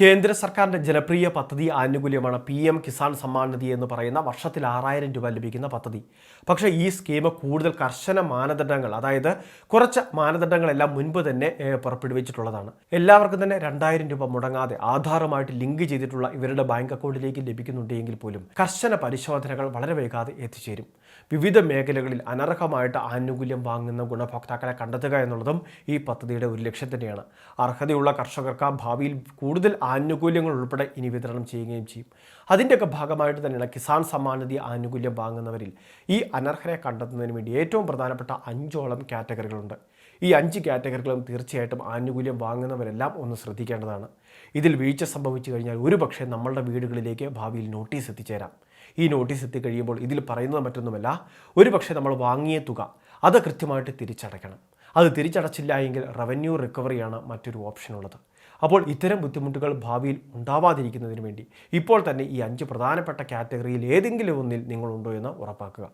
കേന്ദ്ര സർക്കാരിന്റെ ജനപ്രിയ പദ്ധതി ആനുകൂല്യമാണ് പി എം കിസാൻ സമ്മാൻ നിധി എന്ന് പറയുന്ന വർഷത്തിൽ ആറായിരം രൂപ ലഭിക്കുന്ന പദ്ധതി. പക്ഷേ ഈ സ്കീം കൂടുതൽ കർശന മാനദണ്ഡങ്ങൾ അതായത് കുറച്ച് മാനദണ്ഡങ്ങളെല്ലാം മുൻപ് തന്നെ പുറപ്പെടുവിച്ചിട്ടുള്ളതാണ്. എല്ലാവർക്കും തന്നെ രണ്ടായിരം രൂപ മുടങ്ങാതെ ആധാറുമായിട്ട് ലിങ്ക് ചെയ്തിട്ടുള്ള ഇവരുടെ ബാങ്ക് അക്കൗണ്ടിലേക്ക് ലഭിക്കുന്നുണ്ടെങ്കിൽ പോലും കർശന പരിശോധനകൾ വളരെ വേഗാതെ എത്തിച്ചേരും. വിവിധ മേഖലകളിൽ അനർഹമായിട്ട് ആനുകൂല്യം വാങ്ങുന്ന ഗുണഭോക്താക്കളെ കണ്ടെത്തുക എന്നുള്ളതും ഈ പദ്ധതിയുടെ ഒരു ലക്ഷ്യം തന്നെയാണ്. അർഹതയുള്ള കർഷകർക്ക് ഭാവിയിൽ കൂടുതൽ ആനുകൂല്യങ്ങൾ ഉൾപ്പെടെ ഇനി വിതരണം ചെയ്യുകയും ചെയ്യും. അതിന്റെയൊക്കെ ഭാഗമായിട്ട് തന്നെയാണ് കിസാൻ സമ്മാൻ നിധി ആനുകൂല്യം വാങ്ങുന്നവരിൽ ഈ അനർഹരെ കണ്ടെത്തുന്നതിന് വേണ്ടി ഏറ്റവും പ്രധാനപ്പെട്ട അഞ്ചോളം കാറ്റഗറികളുണ്ട്. ഈ അഞ്ച് കാറ്റഗറികളും തീർച്ചയായിട്ടും ആനുകൂല്യം വാങ്ങുന്നവരെല്ലാം ഒന്ന് ശ്രദ്ധിക്കേണ്ടതാണ്. ഇതിൽ വീഴ്ച സംഭവിച്ചു കഴിഞ്ഞാൽ ഒരുപക്ഷെ നമ്മളുടെ വീടുകളിലേക്ക് ഭാവിയിൽ നോട്ടീസ് എത്തിച്ചേരാം. ഈ നോട്ടീസ് എത്തിക്കഴിയുമ്പോൾ ഇതിൽ പറയുന്നത് മറ്റൊന്നുമല്ല ഒരു പക്ഷേ നമ്മൾ വാങ്ങിയ തുക അത് കൃത്യമായിട്ട് തിരിച്ചടയ്ക്കണം. അത് തിരിച്ചടച്ചില്ല എങ്കിൽ റവന്യൂ റിക്കവറിയാണ് മറ്റൊരു ഓപ്ഷൻ ഉള്ളത്. അപ്പോൾ ഇത്തരം ബുദ്ധിമുട്ടുകൾ ഭാവിയിൽ ഉണ്ടാവാതിരിക്കുന്നതിന് വേണ്ടി ഇപ്പോൾ തന്നെ ഈ അഞ്ച് പ്രധാനപ്പെട്ട കാറ്റഗറിയിൽ ഏതെങ്കിലും ഒന്നിൽ നിങ്ങളുണ്ടോ എന്ന് ഉറപ്പാക്കുക.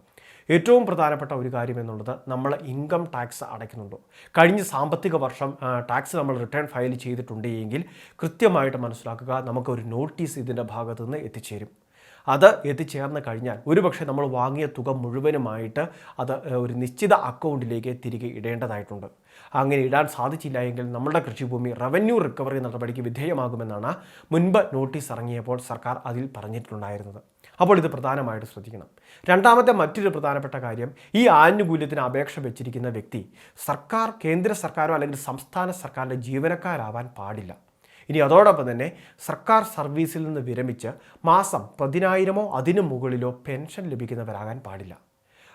ഏറ്റവും പ്രധാനപ്പെട്ട ഒരു കാര്യം എന്നുള്ളത് നമ്മൾ ഇൻകം ടാക്സ് അടയ്ക്കുന്നുണ്ടോ. കഴിഞ്ഞ സാമ്പത്തിക വർഷം ടാക്സ് നമ്മൾ റിട്ടേൺ ഫയൽ ചെയ്തിട്ടുണ്ടെങ്കിൽ കൃത്യമായിട്ട് മനസ്സിലാക്കുക നമുക്കൊരു നോട്ടീസ് ഇതിന്റെ ഭാഗത്തുനിന്ന് എത്തിച്ചേരും. അത് എത്തിച്ചേർന്ന് കഴിഞ്ഞാൽ ഒരുപക്ഷെ നമ്മൾ വാങ്ങിയ തുക മുഴുവനുമായിട്ട് അത് ഒരു നിശ്ചിത അക്കൗണ്ടിലേക്ക് തിരികെ ഇടേണ്ടതായിട്ടുണ്ട്. അങ്ങനെ ഇടാൻ സാധിച്ചില്ല എങ്കിൽ നമ്മുടെ കൃഷിഭൂമി റവന്യൂ റിക്കവറി നടപടിക്ക് വിധേയമാകുമെന്നാണ് മുൻപ് നോട്ടീസ് ഇറങ്ങിയപ്പോൾ സർക്കാർ അതിൽ പറഞ്ഞിട്ടുണ്ടായിരുന്നത്. അപ്പോൾ ഇത് പ്രധാനമായിട്ട് ശ്രദ്ധിക്കണം. രണ്ടാമത്തെ മറ്റൊരു പ്രധാനപ്പെട്ട കാര്യം ഈ ആനുകൂല്യത്തിന് അപേക്ഷ വെച്ചിരിക്കുന്ന വ്യക്തി സർക്കാർ കേന്ദ്ര സർക്കാരോ അല്ലെങ്കിൽ സംസ്ഥാന സർക്കാരിന്റെ ജീവനക്കാരാവാൻ പാടില്ല. ഇനി അതോടൊപ്പം തന്നെ സർക്കാർ സർവീസിൽ നിന്ന് വിരമിച്ച് മാസം പതിനായിരമോ അതിനു മുകളിലോ പെൻഷൻ ലഭിക്കുന്നവരാകാൻ പാടില്ല.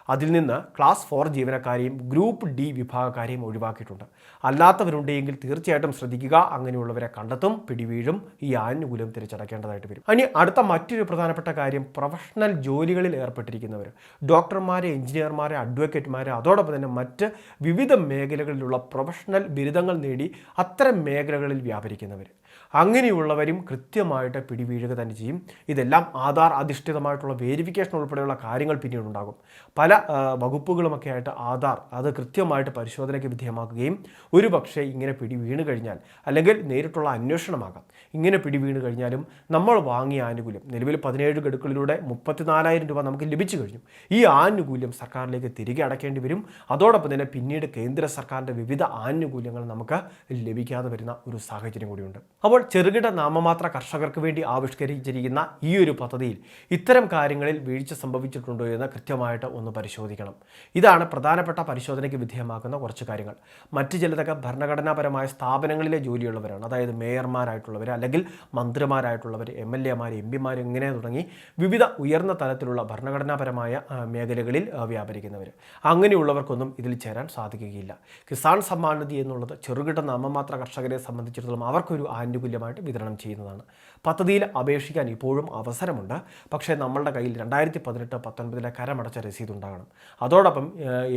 അതിൽ നിന്ന് ക്ലാസ് ഫോർ ജീവനക്കാരെയും ഗ്രൂപ്പ് ഡി വിഭാഗക്കാരെയും ഒഴിവാക്കിയിട്ടുണ്ട്. അല്ലാത്തവരുണ്ടെങ്കിൽ തീർച്ചയായിട്ടും ശ്രദ്ധിക്കുക. അങ്ങനെയുള്ളവരെ കണ്ടെത്തും പിടിവീഴും ഈ ആനുകൂല്യം തിരിച്ചടക്കേണ്ടതായിട്ട് വരും. ഇനി അടുത്ത മറ്റൊരു പ്രധാനപ്പെട്ട കാര്യം പ്രൊഫഷണൽ ജോലികളിൽ ഏർപ്പെട്ടിരിക്കുന്നവർ ഡോക്ടർമാരെ എഞ്ചിനീയർമാരെ അഡ്വക്കേറ്റ്മാരെ അതോടൊപ്പം തന്നെ മറ്റ് വിവിധ മേഖലകളിലുള്ള പ്രൊഫഷണൽ ബിരുദങ്ങൾ നേടി അത്തരം മേഖലകളിൽ വ്യാപരിക്കുന്നവർ അങ്ങനെയുള്ളവരും കൃത്യമായിട്ട് പിടിവീഴുക തന്നെ ചെയ്യും. ഇതെല്ലാം ആധാർ അധിഷ്ഠിതമായിട്ടുള്ള വേരിഫിക്കേഷൻ ഉൾപ്പെടെയുള്ള കാര്യങ്ങൾ പിന്നീട് ഉണ്ടാകും പല വകുപ്പുകളുമൊക്കെ ആയിട്ട് ആധാർ അത് കൃത്യമായിട്ട് പരിശോധനയ്ക്ക് വിധേയമാക്കുകയും ഒരു പക്ഷേ ഇങ്ങനെ പിടി വീണ് കഴിഞ്ഞാൽ അല്ലെങ്കിൽ നേരിട്ടുള്ള അന്വേഷണമാകാം. ഇങ്ങനെ പിടി വീണ് കഴിഞ്ഞാലും നമ്മൾ വാങ്ങിയ ആനുകൂല്യം നിലവിൽ പതിനേഴ് ഗഡുക്കളിലൂടെ മുപ്പത്തിനാലായിരം രൂപ നമുക്ക് ലഭിച്ചു കഴിഞ്ഞു. ഈ ആനുകൂല്യം സർക്കാരിലേക്ക് തിരികെ അടയ്ക്കേണ്ടി വരും. അതോടൊപ്പം തന്നെ പിന്നീട് കേന്ദ്ര സർക്കാരിന്റെ വിവിധ ആനുകൂല്യങ്ങൾ നമുക്ക് ലഭിക്കാതെ വരുന്ന ഒരു സാഹചര്യം കൂടിയുണ്ട്. അപ്പോൾ ചെറുകിട നാമമാത്ര കർഷകർക്ക് വേണ്ടി ആവിഷ്കരിച്ചിരിക്കുന്ന ഈ ഒരു പദ്ധതിയിൽ ഇത്തരം കാര്യങ്ങളിൽ വീഴ്ച സംഭവിച്ചിട്ടുണ്ടോ എന്ന് കൃത്യമായിട്ട് ഒന്ന് പരിശോധിക്കണം. ഇതാണ് പ്രധാനപ്പെട്ട പരിശോധനയ്ക്ക് വിധേയമാക്കുന്ന കുറച്ച് കാര്യങ്ങൾ. മറ്റ് ചിലതൊക്കെ ഭരണഘടനാപരമായ സ്ഥാപനങ്ങളിലെ ജോലിയുള്ളവരാണ്. അതായത് മേയർമാരായിട്ടുള്ളവർ അല്ലെങ്കിൽ മന്ത്രിമാരായിട്ടുള്ളവർ എം എൽ എമാർ എം പിമാർ ഇങ്ങനെ തുടങ്ങി വിവിധ ഉയർന്ന തലത്തിലുള്ള ഭരണഘടനാപരമായ മേഖലകളിൽ വ്യാപരിക്കുന്നവർ അങ്ങനെയുള്ളവർക്കൊന്നും ഇതിൽ ചേരാൻ സാധിക്കുകയില്ല. കിസാൻ സമ്മാൻ നിധി എന്നുള്ളത് ചെറുകിട നാമമാത്ര കർഷകരെ സംബന്ധിച്ചിടത്തോളം അവർക്കൊരു ആനുകൂല്യമായിട്ട് വിതരണം ചെയ്യുന്നതാണ്. പദ്ധതിയിൽ അപേക്ഷിക്കാൻ ഇപ്പോഴും അവസരമുണ്ട്. പക്ഷേ നമ്മളുടെ കയ്യിൽ രണ്ടായിരത്തി പതിനെട്ട് പത്തൊൻപതിലെ കരമടച്ച രസീത് ഉണ്ടാകണം അതോടൊപ്പം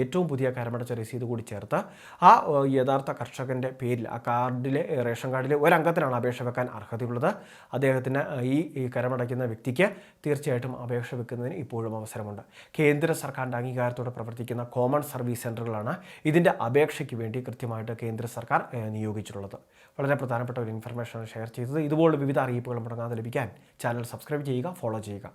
ഏറ്റവും പുതിയ കരമടച്ച രസീത് കൂടി ചേർത്ത് ആ യഥാർത്ഥ കർഷകന്റെ പേരിൽ ആ കാർഡിലെ റേഷൻ കാർഡിലെ ഒരംഗത്തിനാണ് അപേക്ഷ വെക്കാൻ അർഹതയുള്ളത്. അദ്ദേഹത്തിന് ഈ ഈ കരമടയ്ക്കുന്ന വ്യക്തിക്ക് തീർച്ചയായിട്ടും അപേക്ഷ വെക്കുന്നതിന് ഇപ്പോഴും അവസരമുണ്ട്. കേന്ദ്ര സർക്കാരിന്റെ അംഗീകാരത്തോടെ പ്രവർത്തിക്കുന്ന കോമൺ സർവീസ് സെന്ററുകളാണ് ഇതിന്റെ അപേക്ഷയ്ക്ക് വേണ്ടി കൃത്യമായിട്ട് കേന്ദ്ര സർക്കാർ നിയോഗിച്ചിട്ടുള്ളത്. വളരെ പ്രധാനപ്പെട്ട ഒരു ഇൻഫർമേഷൻ ഷെയർ ചെയ്തത്. ഇതുപോലുള്ള വിവിധ അറിയിപ്പുകൾ മുടങ്ങാതെ ലഭിക്കാൻ ചാനൽ സബ്സ്ക്രൈബ് ചെയ്യുക ഫോളോ ചെയ്യുക.